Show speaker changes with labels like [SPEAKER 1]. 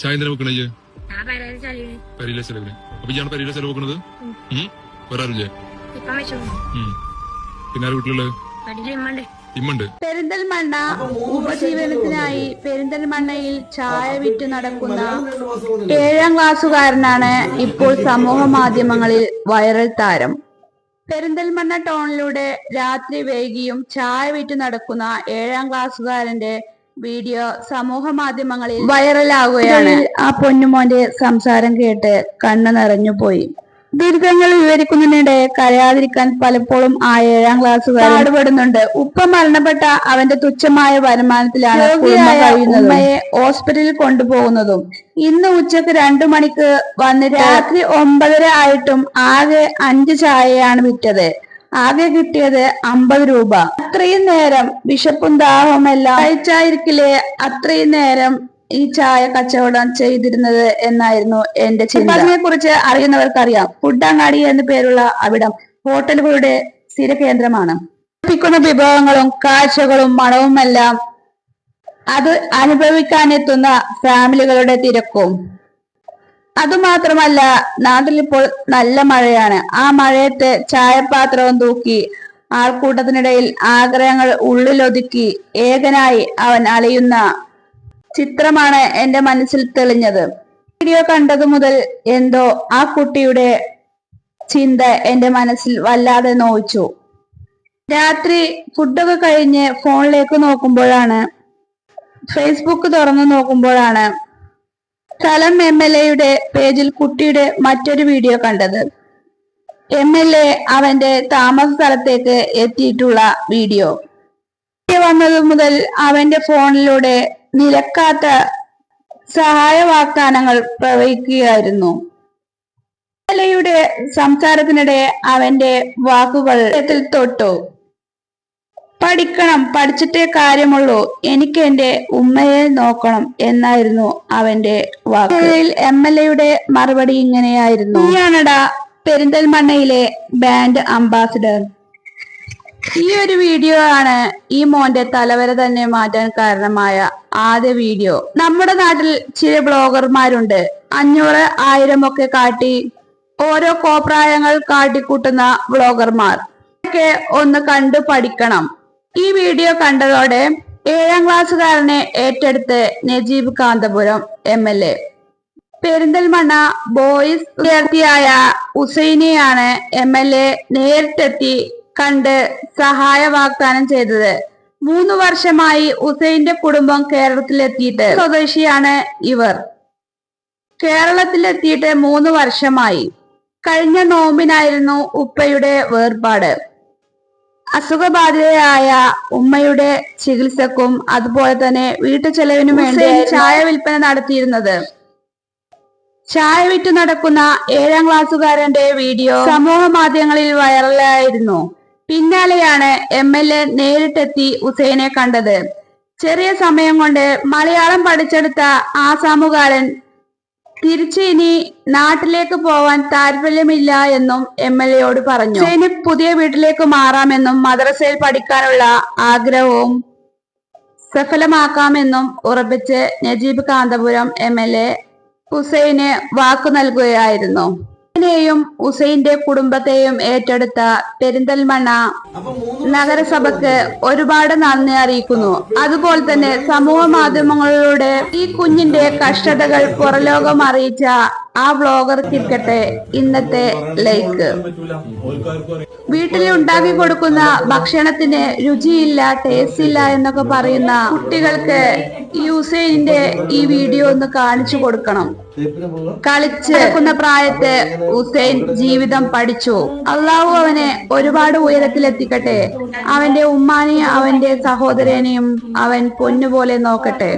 [SPEAKER 1] ചായ എന്തിനാ വെക്കണേ പരിയിലെ ചെലവിന്. അപ്പൊ ഇയാണ് പരിയിലെ ചെലവ് വെക്കണത്? വേറെ ഉം. പിന്നെ ആര് വീട്ടിലുള്ളത്?
[SPEAKER 2] ഇമ്മുണ്ട്.
[SPEAKER 3] പെരിന്തൽമണ്ണ ഉപജീവനത്തിനായി പെരിന്തൽമണ്ണയിൽ ചായ വിറ്റ് നടക്കുന്ന ഏഴാം ക്ലാസ്സുകാരനാണ് ഇപ്പോൾ സമൂഹ മാധ്യമങ്ങളിൽ വൈറൽ താരം. പെരിന്തൽമണ്ണ ടൗണിലൂടെ രാത്രി വൈകിയും ചായ വിറ്റ് നടക്കുന്ന ഏഴാം ക്ലാസ്സുകാരന്റെ വീഡിയോ സമൂഹ മാധ്യമങ്ങളിൽ വൈറലാകുകയാണ് ആ പൊന്നുമോന്റെ സംസാരം കേട്ട് കണ്ണു നിറഞ്ഞു പോയി. ദുരിതങ്ങൾ വിവരിക്കുന്നതിനിടെ കരയാതിരിക്കാൻ പലപ്പോഴും ആ ഏഴാം ക്ലാസ് പാടുപെടുന്നുണ്ട്. ഉപ്പ മരണപ്പെട്ട അവന്റെ തുച്ഛമായ വരുമാനത്തിലാണ് ഉമ്മയെ ഹോസ്പിറ്റലിൽ കൊണ്ടുപോകുന്നതും. ഇന്ന് ഉച്ചയ്ക്ക് രണ്ടു മണിക്ക് വന്ന് രാത്രി ഒമ്പതര ആയിട്ടും ആകെ അഞ്ച് ചായയാണ് വിറ്റത്. ആകെ കിട്ടിയത് അമ്പത് രൂപ. അത്രയും നേരം വിശപ്പും ദാഹവുമെല്ലാം കഴിച്ചായിരിക്കില്ലേ അത്രയും നേരം ഈ ചായ കച്ചവടം ചെയ്തിരുന്നത് എന്നായിരുന്നു എന്റെ ചിന്തയെ കുറിച്ച് അറിയുന്നവർക്കറിയാം. ഫുഡങ്ങാടി എന്ന പേരുള്ള അവിടം ഹോട്ടലുകളുടെ സ്ഥിരകേന്ദ്രമാണ്. ലഭിക്കുന്ന വിഭവങ്ങളും കാഴ്ചകളും മണവുമെല്ലാം അത് അനുഭവിക്കാനെത്തുന്ന ഫാമിലികളുടെ തിരക്കും. അതുമാത്രമല്ല നാട്ടിലിപ്പോൾ നല്ല മഴയാണ്. ആ മഴയത്ത് ചായപാത്രവും തൂക്കി ആൾക്കൂട്ടത്തിനിടയിൽ ആഗ്രഹങ്ങൾ ഉള്ളിലൊതുക്കി ഏകനായി അവൻ അലയുന്ന ചിത്രമാണ് എന്റെ മനസ്സിൽ തെളിഞ്ഞത്. വീഡിയോ കണ്ടതു മുതൽ എന്തോ ആ കുട്ടിയുടെ ചിന്ത എന്റെ മനസ്സിൽ വല്ലാതെ നോവിച്ചു. രാത്രി ഫുഡൊക്കെ കഴിഞ്ഞ് ഫോണിലേക്ക് നോക്കുമ്പോഴാണ് ഫേസ്ബുക്ക് തുറന്നു നോക്കുമ്പോഴാണ് സ്ഥലം എം എൽ എയുടെ പേജിൽ കുട്ടിയുടെ മറ്റൊരു വീഡിയോ കണ്ടത്. എം എൽ എ അവന്റെ താമസ സ്ഥലത്തേക്ക് എത്തിയിട്ടുള്ള വീഡിയോ. വന്നത് മുതൽ അവന്റെ ഫോണിലൂടെ നിലക്കാത്ത സഹായ വാഗ്ദാനങ്ങൾ പ്രവഹിക്കുകയായിരുന്നു. എം എൽ എയുടെ സംസാരത്തിനിടെ അവന്റെ വാക്കുകൾ തൊട്ടു. പഠിക്കണം പഠിച്ചിട്ടേ കാര്യമുള്ളൂ. എനിക്ക് എന്റെ ഉമ്മയെ നോക്കണം എന്നായിരുന്നു അവന്റെ വാക്കുകളിൽ എം എൽ എയുടെ മറുപടി ഇങ്ങനെയായിരുന്നു. നീയാണടാ പെരിന്തൽമണ്ണയിലെ ബാൻഡ് അംബാസിഡർ. ഈ ഒരു വീഡിയോ ആണ് ഈ മോന്റെ തലവര തന്നെ മാറ്റാൻ കാരണമായ ആദ്യ വീഡിയോ. നമ്മുടെ നാട്ടിൽ ചില ബ്ലോഗർമാരുണ്ട്. അഞ്ഞൂറ് ആയിരം ഒക്കെ കാട്ടി ഓരോ കോപ്രായങ്ങൾ കാട്ടിക്കൂട്ടുന്ന ബ്ലോഗർമാർ. ഒക്കെ ഒന്ന് കണ്ടു പഠിക്കണം. ഈ വീഡിയോ കണ്ടതോടെ ഏഴാം ക്ലാസ്സുകാരനെ ഏറ്റെടുത്ത് Najeeb Kanthapuram M L A. Perinthalmanna boys വിദ്യാർത്ഥിയായ ഉസൈനെയാണ് എം എൽ എ നേരിട്ടെത്തി കണ്ട് സഹായ വാഗ്ദാനം ചെയ്തത്. മൂന്ന് വർഷമായി ഉസൈന്റെ കുടുംബം കേരളത്തിലെത്തിയിട്ട് സ്വദേശിയാണ് ഇവർ. കേരളത്തിലെത്തിയിട്ട് മൂന്ന് വർഷമായി. കഴിഞ്ഞ നോമ്പിനായിരുന്നു ഉപ്പയുടെ വേർപാട്. അസുഖബാധിതയായ ഉമ്മയുടെ ചികിത്സക്കും അതുപോലെ തന്നെ വീട്ടു ചെലവിനും വേണ്ടി ചായ വിൽപ്പന നടത്തിയിരുന്നത്. ചായ വിറ്റ് നടക്കുന്ന ഏഴാം ക്ലാസ്സുകാരന്റെ വീഡിയോ സമൂഹ മാധ്യമങ്ങളിൽ വൈറലായിരുന്നു. പിന്നാലെയാണ് എം എൽ എ നേരിട്ടെത്തി ഉസൈനെ കണ്ടത്. ചെറിയ സമയം കൊണ്ട് മലയാളം പഠിച്ചെടുത്ത ആസാമുകാരൻ തിരിച്ച് ഇനി നാട്ടിലേക്ക് പോവാൻ താല്പര്യമില്ല എന്നും എം എൽ എയോട് പറഞ്ഞു. ഹുസൈന് പുതിയ വീട്ടിലേക്ക് മാറാമെന്നും മദ്രസയിൽ പഠിക്കാനുള്ള ആഗ്രഹവും സഫലമാക്കാമെന്നും ഉറപ്പിച്ച് Najeeb Kanthapuram M L A ഹുസൈന് വാക്കു നൽകുകയായിരുന്നു. ഹുസൈനെയും ഹുസൈന്റെ കുടുംബത്തെയും ഏറ്റെടുത്ത പെരിന്തൽമണ്ണ നഗരസഭക്ക് ഒരുപാട് നന്ദി അറിയിക്കുന്നു. അതുപോലെ തന്നെ സമൂഹ മാധ്യമങ്ങളിലൂടെ ഈ കുഞ്ഞിന്റെ കഷ്ടതകൾ പുറലോകം അറിയിച്ച ആ ബ്ലോഗർക്കിരിക്കട്ടെ ഇന്നത്തെ ലൈക്ക് വീട്ടിൽ ഉണ്ടാക്കി കൊടുക്കുന്ന ഭക്ഷണത്തിന് രുചിയില്ല ടേസ്റ്റ് ഇല്ല എന്നൊക്കെ പറയുന്ന കുട്ടികൾക്ക് യൂസൈനിന്റെ ഈ വീഡിയോ ഒന്ന് കാണിച്ചു കൊടുക്കണം. കളിച്ച് നടക്കുന്ന പ്രായത്ത് ഹുസൈൻ ജീവിതം പഠിച്ചു. അള്ളാഹു അവനെ ഒരുപാട് ഉയരത്തിലെത്തിക്കട്ടെ. അവന്റെ ഉമ്മാനെയും അവന്റെ സഹോദരനെയും അവൻ പൊന്നുപോലെ നോക്കട്ടെ.